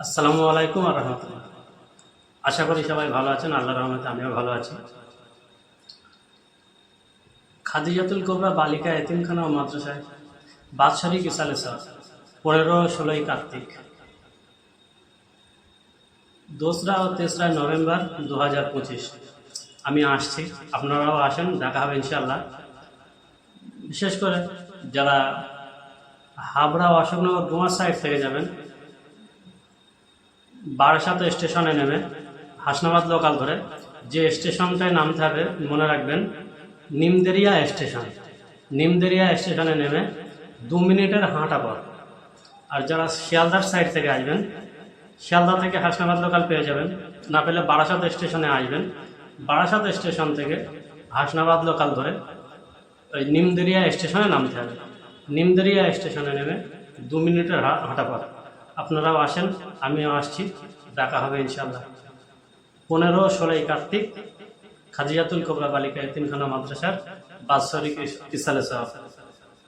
আসসালামু আলাইকুম আর রহমতুল্লাহ। আশা করি সবাই ভালো আছেন, আল্লাহ রহমতে আমিও ভালো আছি। খাদিজাতুল কোবরা বালিকা এতিমখানা ও মাদ্রাসায় বাদশারী কিসালে স্যার পনেরো ষোলোই কার্তিক। দোসরা ও তেসরা নভেম্বর দু হাজার পঁচিশ। আমি আসছি, আপনারাও আসেন, দেখা হবে ইনশাল্লাহ বিশেষ করে যারা হাবড়া অশোকনগর ডুমার সাইড থেকে যাবেন বারাসাত স্টেশনে নেমে হাসনাবাদ লোকাল ধরে যে স্টেশনটায় নামতে হবে মনে রাখবেন, নিমদেরিয়া স্টেশন। নিমদেরিয়া স্টেশনে নেমে দু মিনিটের হাঁটা পর আর যারা শিয়ালদার সাইড থেকে আসবেন, শিয়ালদা থেকে হাসনাবাদ লোকাল পেয়ে যাবেন। না পেলে বারাসাত স্টেশনে আসবেন। বারাসাত স্টেশন থেকে হাসনাবাদ লোকাল ধরে ওই নিমদেরিয়া স্টেশনে নামতে হবে। নিমদেরিয়া স্টেশনে নেমে দু মিনিটের হাঁটা পর আপনারাও আসেন, আমিও আসছি। দেখা হবে ইনশাল্লাহ পনেরো ষোলোই কার্তিক খাজিয়াতুল কোবরা বালিকা তিনখানা মাদ্রাসার বাৎসরিক ইসালে সাহেব